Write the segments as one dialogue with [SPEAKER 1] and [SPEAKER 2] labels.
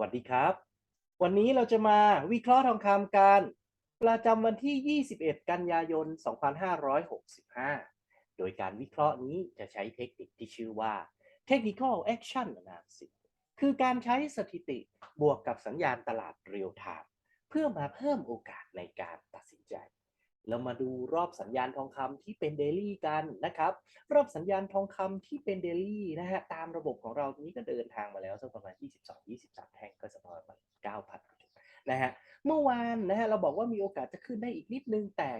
[SPEAKER 1] วัสดีครับ วันนี้เราจะมาวิเคราะห์ทองคำกัน ประจำวันที่ 21 กันยายน 2565 โดยการวิเคราะห์นี้จะใช้เทคนิคที่ชื่อว่า Technical Action Analysis คือการใช้สถิติบวกกับสัญญาณตลาดเรียลไทม์เพื่อมาเพิ่มโอกาสในการตัดสินใจ เรามาดูรอบสัญญาณทองคำที่เป็นเดลี่กันนะครับ รอบสัญญาณทองคำที่เป็นเดลี่นะฮะตามระบบของเรานี้ก็เดินทางมาแล้วสักประมาณ 22-23 แท่งก็สักประมาณ9,000นะฮะเมื่อวานนะฮะเราบอกว่ามีโอกาสจะขึ้นได้อีกนิดนึงแต่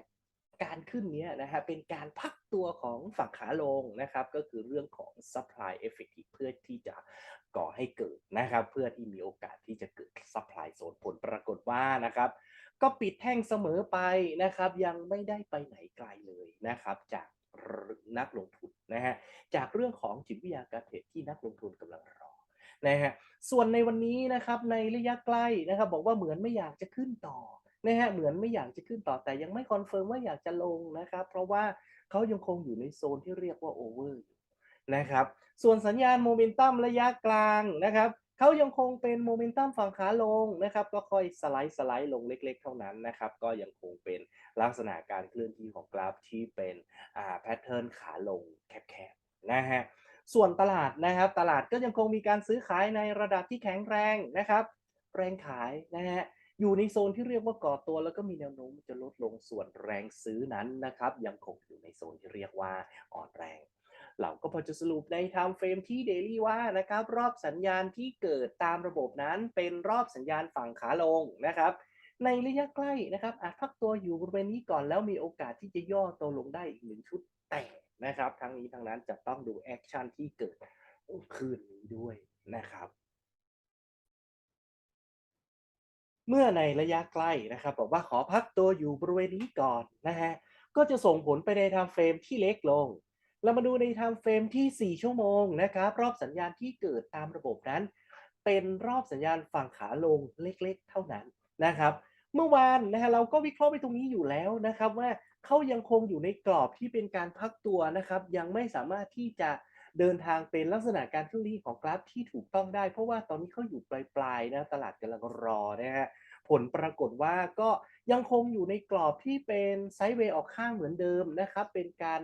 [SPEAKER 1] การขึ้นเนี้ยนะฮะเป็นการพักตัวของฝั่งขาลงนะครับ ก็คือเรื่องของ supply effective เพื่อที่จะก่อให้เกิดนะครับ เพื่อที่มีโอกาสที่จะเกิด supply zone ผลปรากฏว่านะครับก็ปิดแท่งเสมอไปนะครับ ยังไม่ได้ไปไหนไกลเลยนะครับ จากนักลงทุนนะฮะจากเรื่องของจิตวิทยาการเทรดที่นักลงทุนกำลังรอนะฮะส่วนในวันนี้นะครับในระยะใกล้นะครับ บอกว่าเหมือนไม่อยากจะขึ้นต่อ นะฮะเหมือนไม่อยากจะขึ้นต่อแต่ยังไม่คอนเฟิร์มว่าอยากจะลงนะครับ เพราะว่าเขายังคงอยู่ในโซนที่เรียกว่าโอเวอร์อยู่นะครับ ส่วนสัญญาณโมเมนตัมระยะกลางนะครับเขายังคงเป็นโมเมนตัมฝั่งขาลงนะครับ ก็ค่อยสไลด์สไลด์ลงเล็ก ๆ เท่านั้นนะครับ ก็ยังคงเป็นลักษณะการเคลื่อนที่ของกราฟที่เป็นอ่าแพทเทิร์นขาลงแคบๆนะฮะส่วนตลาดนะครับ ตลาดก็ยังคงมีการซื้อขายในระดับที่แข็งแรงนะครับ แรงขายนะฮะ อยู่ในโซนที่เรียกว่าก่อตัวแล้วก็มีแนวโน้มจะลดลงส่วนแรงซื้อนั้นนะครับ ยังคงอยู่ในโซนที่เรียกว่าอ่อนแรง เราก็พอจะสรุปใน time frame ที่ daily ว่านะครับ รอบสัญญาณที่เกิดตามระบบนั้นเป็นรอบสัญญาณฝั่งขาลงนะครับในระยะใกล้นะครับอาจพักตัวอยู่บริเวณนี้ก่อนแล้วมีโอกาสที่จะย่อตัวลงได้อีกหนึ่งชุดแต่นะครับ ทั้งนี้ทั้งนั้นจะต้องดูแอคชั่นที่เกิดคืนนี้ด้วยนะครับ เมื่อในระยะใกล้นะครับบอกว่าขอพักตัวอยู่บริเวณนี้ก่อนนะฮะก็จะส่งผลไปใน time frame ที่เล็กลง เรามาดูใน time frame ที่ 4 ชั่วโมงนะครับรอบสัญญาณที่เกิดตามระบบนั้น เป็นรอบสัญญาณฝั่งขาลงเล็กๆ เท่านั้นนะครับ เมื่อวานนะฮะเราก็วิเคราะห์ไปตรงนี้อยู่แล้วนะครับว่าเขายังคงอยู่ในกรอบที่เป็นการพักตัวนะครับ ยังไม่สามารถที่จะ เดินทางเป็นลักษณะการเคลื่อนที่ของกราฟที่ถูกต้องได้ เพราะว่าตอนนี้เขาอยู่ปลายๆนะตลาดกำลังรอนะฮะผลปรากฏว่าก็ยังคงอยู่ในกรอบที่เป็นไซด์เวย์ออกข้างเหมือนเดิมนะครับ เป็นการ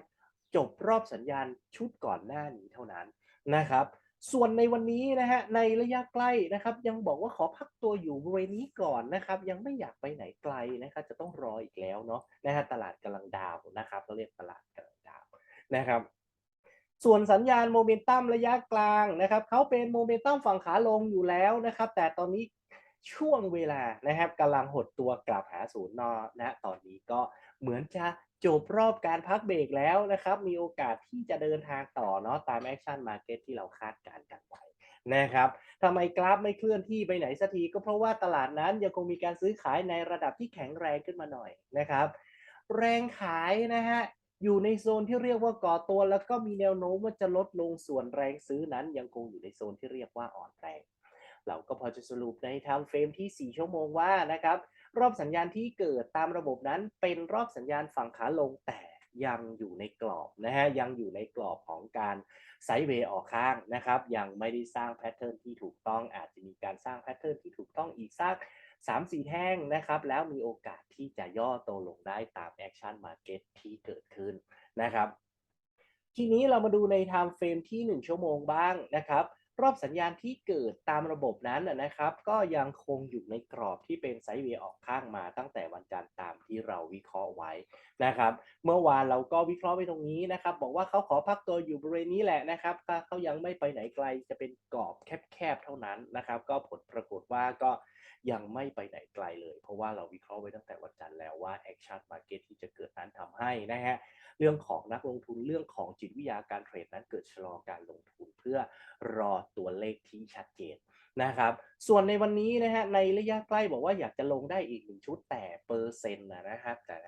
[SPEAKER 1] จบรอบสัญญาณชุดก่อนหน้านี้เท่านั้นนะครับ ส่วนในวันนี้นะฮะในระยะใกล้นะครับ ยังบอกว่าขอพักตัวอยู่บริเวณนี้ก่อนนะครับ ยังไม่อยากไปไหนไกลนะครับจะต้องรออีกแล้วเนาะนะฮะตลาดกำลังดาวนะครับเราเรียกตลาดกำลังดาวนะครับ ส่วนสัญญาณโมเมนตัมระยะกลางนะครับเขาเป็นโมเมนตัมฝั่งขาลงอยู่แล้วนะครับ แต่ตอนนี้ช่วงเวลานะครับกำลังหดตัวกลับหาศูนย์นอนะตอนนี้ก็เหมือนจะจบรอบการพักเบรกแล้วนะครับ มีโอกาสที่จะเดินทางต่อเนาะตามแอคชั่นมาร์เก็ตที่เราคาดการณ์กันไว้นะครับทำไมกราฟไม่เคลื่อนที่ไปไหนสักทีก็เพราะว่าตลาดนั้นยังคงมีการซื้อขายในระดับที่แข็งแรงขึ้นมาหน่อยนะครับ แรงขายนะฮะ อยู่ในโซนที่เรียกว่าก่อตัว แล้วก็มีแนวโน้มว่าจะลดลงส่วนแรงซื้อนั้นยังคงอยู่ในโซนที่เรียกว่าอ่อนแรง เราก็พอจะสรุปใน time frame ที่ 4 ชั่วโมงว่านะครับรอบสัญญาณที่เกิดตามระบบนั้นเป็นรอบสัญญาณฝั่งขาลงแต่ยังอยู่ในกรอบนะฮะยังอยู่ในกรอบของการไซด์เวย์ออกข้างนะครับ ยังไม่ได้สร้างแพทเทิร์นที่ถูกต้องอาจจะมีการสร้างแพทเทิร์นที่ถูกต้องอีกสัก สามสี่แท่งนะครับ แล้วมีโอกาสที่จะย่อตัวลงได้ตามแอคชั่นมาร์เก็ตที่เกิดขึ้นนะครับ ทีนี้เรามาดูในไทม์เฟรมที่ 1 ชั่วโมงบ้างนะครับ รอบสัญญาณที่เกิดตามระบบนั้นนะครับ ก็ยังคงอยู่ในกรอบที่เป็นไซด์เวย์ออกข้างมาตั้งแต่วันจันทร์ตามที่เราวิเคราะห์ไว้นะครับ เมื่อวานเราก็วิเคราะห์ไปตรงนี้นะครับ บอกว่าเขาขอพักตัวอยู่บริเวณนี้แหละนะครับเขายังไม่ไปไหนไกลจะเป็นกรอบแคบๆเท่านั้นนะครับ ก็ผลปรากฏว่าก็ยังไม่ไปไหนไกลเลย เพราะว่าเราวิเคราะห์ไว้ตั้งแต่วันจันทร์แล้วว่าแอคชั่นมาร์เก็ตที่จะเกิดนั้นทำให้นะฮะ เรื่องของนักลงทุนเรื่องของจิตวิทยาการเทรดนั้นเกิดชะลอการลงทุนเพื่อรอตัวเลขที่ชัดเจนนะครับ ส่วนในวันนี้นะฮะในระยะใกล้บอกว่าอยากจะลงได้อีกหนึ่งชุดแต่เปอร์เซ็นต์นะครับแต่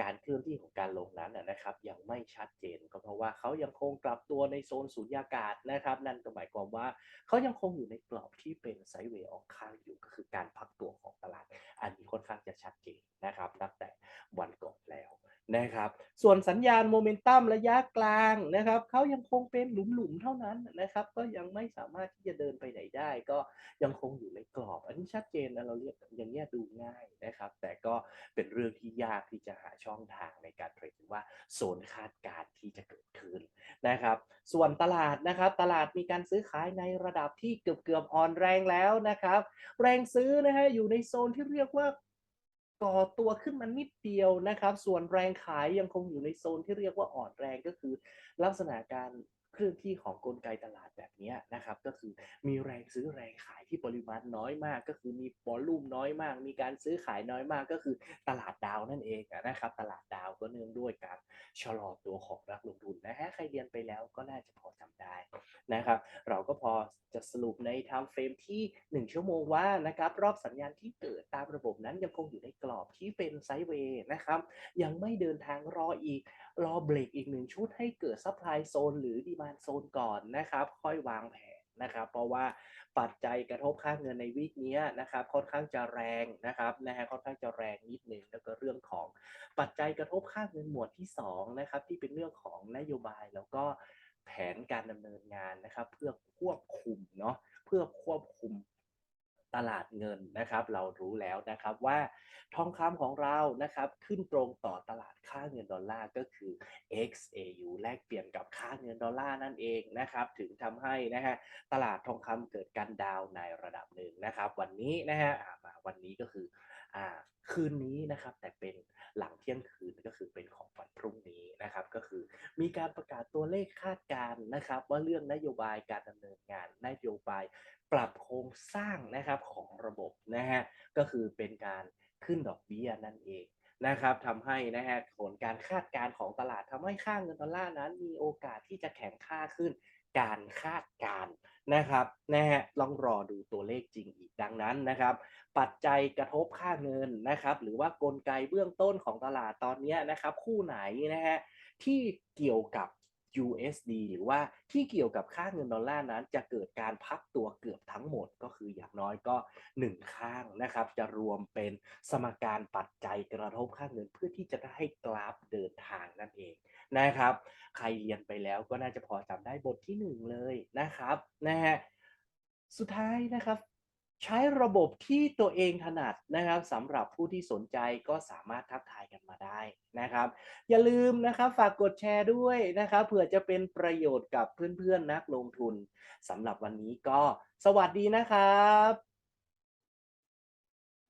[SPEAKER 1] การเคลื่อนที่ของการลงนั้นนะครับยังไม่ชัดเจนก็เพราะว่าเขายังคงกลับตัวในโซนสุญญากาศนะครับ นั่นก็หมายความว่าเขายังคงอยู่ในกรอบที่เป็นไซด์เวย์ออกข้างอยู่ก็คือการพักตัวของตลาด อันนี้ค่อนข้างจะชัดเจนนะครับตั้งแต่วันก่อนแล้วนะครับส่วนสัญญาณโมเมนตัมระยะกลางนะครับเขายังคงเป็นหลุมๆเท่านั้นนะครับ ก็ยังไม่สามารถที่จะเดินไปไหนได้ ก็ยังคงอยู่ในกรอบ อันนี้ชัดเจนนะเราเรียกอย่างเงี้ยดูง่ายนะครับ แต่ก็เป็นเรื่องที่ยากที่จะหาช่องทางในการเทรดหรือว่าโซนคาดการณ์ที่จะเกิดขึ้นนะครับ ส่วนตลาดนะครับตลาดมีการซื้อขายในระดับที่เกือบเกือ่อนแรงแล้วนะครับ แรงซื้อนะฮะอยู่ในโซนที่เรียกว่าก่อตัวขึ้นมานิดเดียวนะครับ ส่วนแรงขายยังคงอยู่ในโซนที่เรียกว่าอ่อนแรงก็คือ ลักษณะการ เคลื่อนที่ของกลไกตลาดแบบนี้นะครับ ก็คือมีแรงซื้อแรงขายที่ปริมาณน้อยมาก ก็คือมีวอลลุ่มน้อยมาก มีการซื้อขายน้อยมากก็คือตลาดดาวนั่นเองนะครับ ตลาดดาวก็เนื่องด้วยการชะลอตัวของนักลงทุนนะฮะใครเรียนไปแล้วก็น่าจะพอจำได้นะครับ เราก็พอจะสรุปใน time frame ที่ 1 ชั่วโมงว่านะครับรอบสัญญาณที่เกิดตามระบบนั้นยังคงอยู่ในกรอบที่เป็นไซด์เวย์นะครับ ยังไม่เดินทางรออีกรอเบรกอีกหนึ่งชุดให้เกิดซัพพลายโซนหรือดีมานโซนก่อนนะครับ ค่อยวางแผนนะครับ เพราะว่าปัจจัยกระทบค่าเงินในวีคนี้นะครับ ค่อนข้างจะแรงนะครับนะฮะค่อนข้างจะแรงนิดนึงแล้วก็เรื่องของปัจจัยกระทบค่าเงินหมวดที่2นะครับที่เป็นเรื่องของนโยบายแล้วก็แผนการดำเนินงานนะครับ เพื่อควบคุมเนาะเพื่อควบคุม ตลาดเงินนะครับ เรารู้แล้วนะครับว่าทองคำของเรานะครับขึ้นตรงต่อตลาดค่าเงินดอลลาร์ก็คือ XAU แลกเปลี่ยนกับค่าเงินดอลลาร์นั่นเองนะครับ ถึงทำให้นะฮะตลาดทองคำเกิดการดาวน์ในระดับหนึ่งนะครับ วันนี้นะฮะมาวันนี้ก็คืออ่าคืนนี้นะครับแต่เป็นหลังเที่ยงคืนก็คือเป็นของวันพรุ่งนี้นะครับ ก็คือมีการประกาศตัวเลขคาดการณ์นะครับ ว่าเรื่องนโยบายการดำเนินงานนโยบาย สร้างนะครับของระบบนะฮะก็คือเป็นการขึ้นดอกเบี้ยนั่นเองนะครับทำให้นะฮะผลการคาดการณ์ของตลาดทำให้ค่าเงินดอลลาร์นั้นมีโอกาสที่จะแข็งค่าขึ้น การคาดการณ์นะครับนะฮะลองรอดูตัวเลขจริงอีกดังนั้นนะครับ ปัจจัยกระทบค่าเงินนะครับ หรือว่ากลไกเบื้องต้นของตลาดตอนนี้นะครับ คู่ไหนนะฮะที่เกี่ยวกับ USD หรือว่าที่เกี่ยวกับค่าเงินดอลลาร์นั้น จะเกิดการพักตัวเกือบทั้งหมดก็คืออย่างน้อยก็ 1 ข้างนะครับ จะรวมเป็นสมการปัจจัยกระทบค่าเงินเพื่อที่จะได้ให้กราฟเดินทางนั่นเองนะครับ ใครเรียนไปแล้วก็น่าจะพอจำได้บทที่ 1 เลยนะครับนะฮะสุดท้ายนะครับ ใช้ระบบที่ตัวเองถนัดนะครับสำหรับผู้ที่สนใจก็สามารถทักทายกันมาได้นะครับ อย่าลืมนะครับฝากกดแชร์ด้วยนะครับเผื่อจะเป็นประโยชน์กับเพื่อนๆนักลงทุนสำหรับวันนี้ก็สวัสดีนะครับ